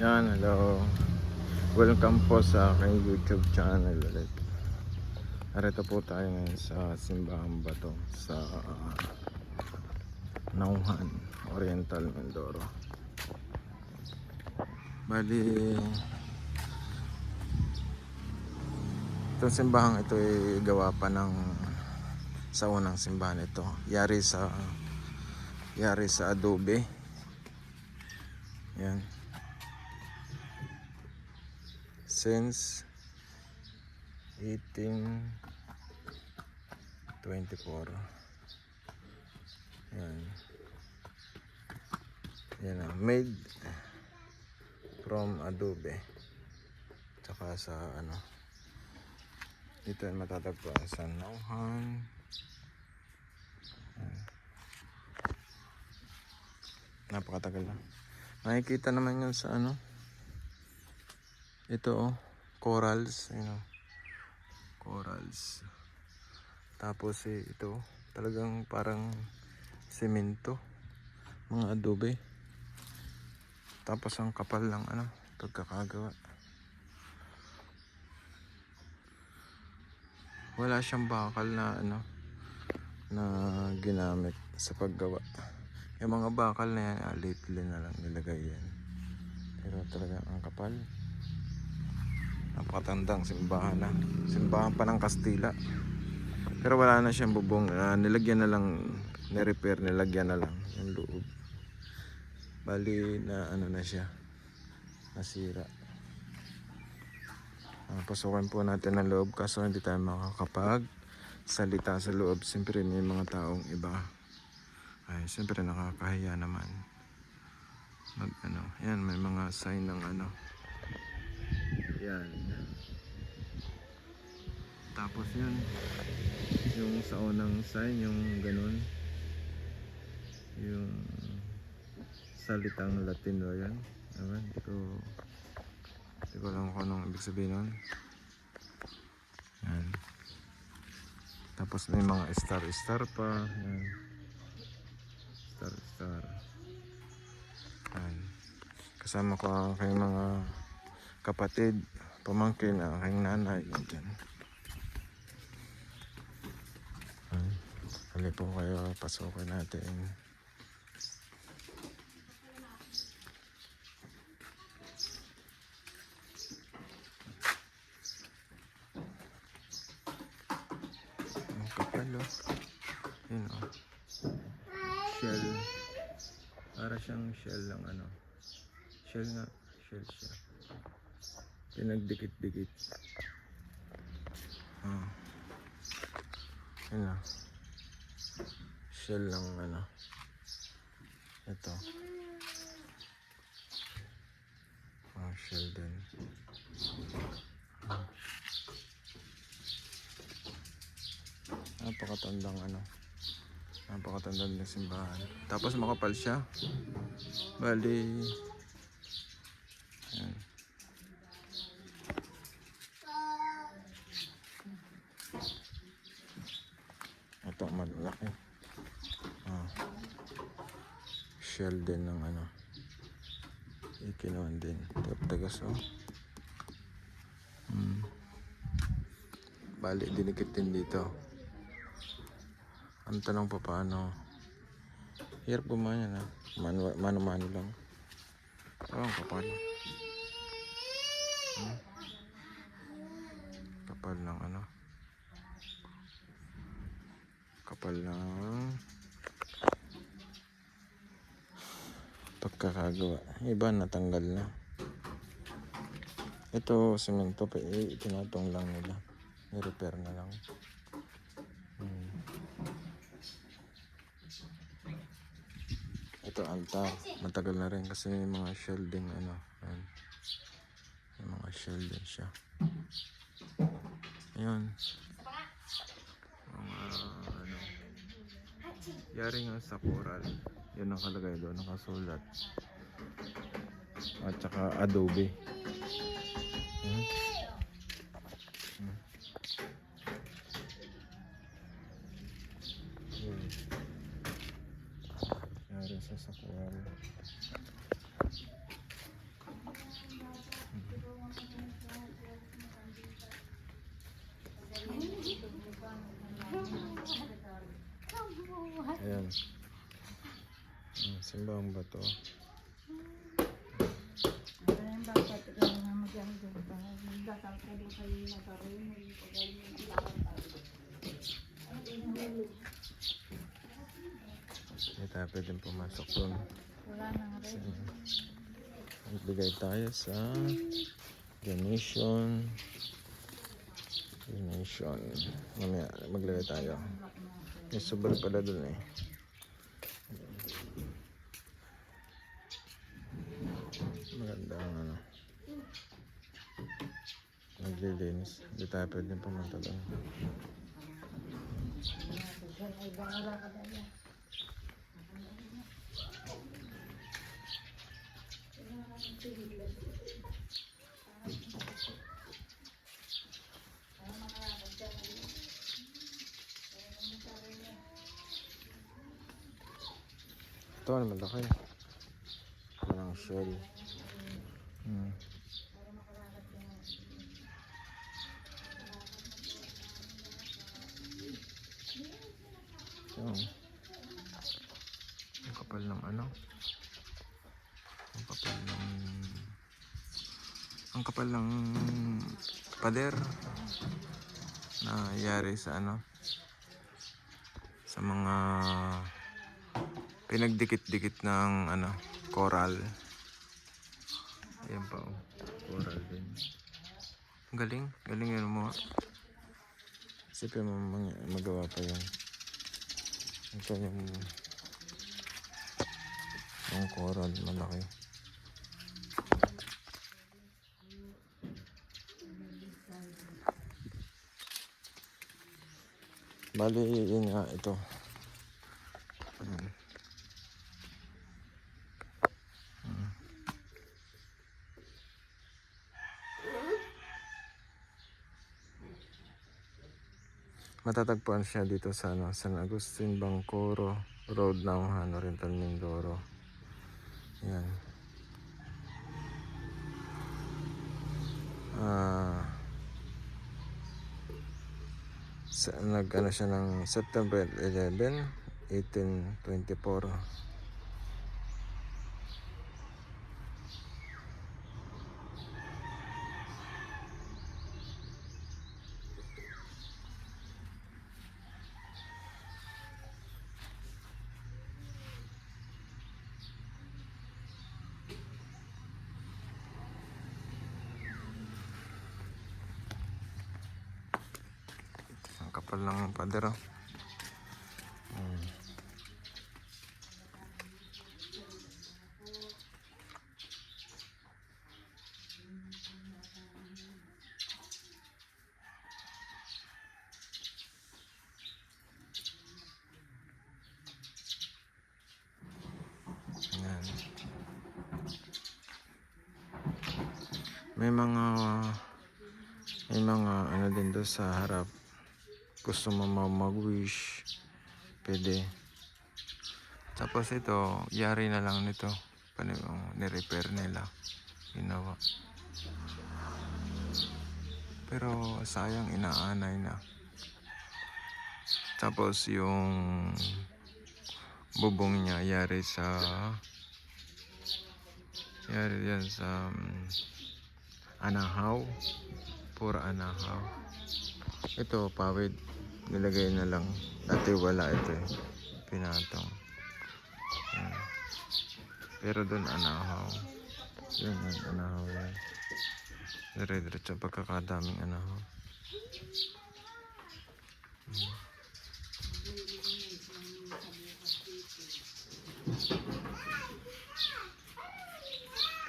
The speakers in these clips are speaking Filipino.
Yan, hello. Welcome po sa aking YouTube channel ulit. Arito po tayo ngayon sa Simbahan Bato sa Nauhan, Oriental Mindoro. Bali, itong simbahan ito ay gawa pa ng sa unang simbahan ito. Yari sa yari sa adobe. Yan. Since 1824. Yan. Yan na. Made from adobe. Tsaka sa ano. Dito matatagpuan sa Nauhan. Napakatagal na. Makikita naman yun sa ano. Ito oh. Corals. You know. Corals. Tapos eh, ito. Talagang parang semento. Mga adobe. Tapos ang kapal ng ano. Pagkakagawa. Wala siyang bakal na ano. Na ginamit sa paggawa. Yung mga bakal na yan, ah, lately na lang nilagay yan. Pero talaga ang kapal. Napakatandang simbahan na. Simbahan pa ng Kastila. Pero wala na siyang bubong. Ah, nilagyan na lang, nirepair, nilagyan na lang yung loob. Bali na ano na siya. Nasira. Ah, pasukan po natin ang loob kaso hindi tayo makakapag salita sa loob. Siyempre may mga taong iba. Ay, siyempre nakakahiya naman. Mag ano, yan may mga sign ng ano. Yan. Tapos yun, yung sa unang sign, yung ganun. Yung salitang Latin ba yan? Ewan, di ko, di ko alam kung anong ibig sabihin nun. Yan. Tapos may mga star-star pa. Yan star star Ayan. kasama ko ang mga kapatid pamangkin ang aking nanay yan dyan hali po kayo pasukin natin ang kapal oh yun oh shell. Para siyang shell lang ano. Shell nga. Shell siya. Pinagdikit-dikit. Ah. Na. Shell lang ano. Ito. Ah, shell din. Ah. Napakatandang ano. Napakatanda ng simbahan. Tapos makapal siya. Bali. Ito malaki. Ah. Shell din ng ano. Ikinuan din. Tagas oh. Hmm. Bali, dinikit din dito. Ang tanong pa paano? Hirap gumawa yan ha. Manu- Mano-mano lang. Oh, ang kapal. Hmm? Kapal ng ano? Ng pagkakagawa. Iba natanggal na. Ito, semento pa eh, tinatong lang nila. Ni-repair na lang. Hmm. Ito altar. Matagal na rin kasi may mga shell din ano. May mga shell siya. Ayun. Mga ano. Yari nga sa coral. Yun ang kalagay doon. Nakasulat. At saka adobe. Hmm? Hmm. Yari sa sakural. Simbang ba to? Ano yung bakit ikaw nga magyang doon pa? Dasal ka doon kayo nagkaroon. Pagaling yung ilakad tayo. Pwedeng pumasok doon. Wala nang rin. Magbigay tayo sa donation. Donation. Mamaya maglagay tayo. May subal pala doon eh. Maganda ang ano. Naglilinis. Hindi tayo pwedeng pumunta doon. Ito malaki. Parang shell. Hmm. Ito. Ang kapal ng ano. Ang kapal ng ang kapal ng pader na yari sa ano sa mga pinagdikit-dikit ng ano coral ayan pa oh. Coral din. Galing. Galing yun mo isipin mo mag- magawa pa yan ito yung yung coral malaki. Bali yun nga ito Matatagpuan siya dito sa ano, San Agustin, Bangkoro Road ng ano, Rental Mindoro. Yan. Ah. sa, nag ano siya ng September 11, 1824. Ang kapal ng pader oh. Hmm. Ayan. May mga may mga ano din doon sa harap gusto mo ma- mag-wish, pwede. Tapos ito, yari na lang nito. Ni-repair nila. Ginawa. Pero sayang inaanay na. Tapos yung bubong niya yari sa yari yan sa um, anahaw. Pura anahaw. Ito, pawid. Nilagay na lang. Dati wala ito eh. Pinatong. Yan. Pero doon anahaw. Yun yan, anahaw yan. Dire-diretso pagkakadaming anahaw. Hmm.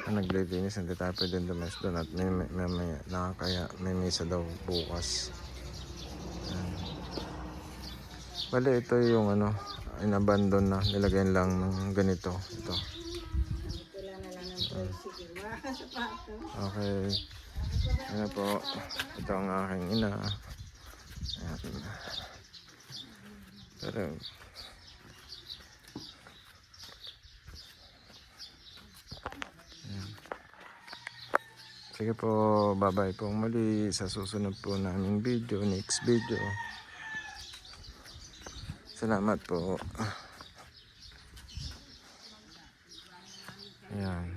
Ang naglilinis, hindi tayo pwede dumas doon at may, may, may, may, nakakaya, may misa daw bukas. Yan. Bali, ito yung ano, inabandon na, nilagyan lang ng ganito. Ito. Okay. Ano po, ito ang aking ina. Ayan. Pero. Sige po, bye-bye po muli sa susunod po naming video, next video. Salamat po. Ayan.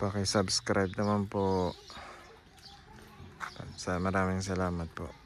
Paki-subscribe naman po. Sa maraming salamat po.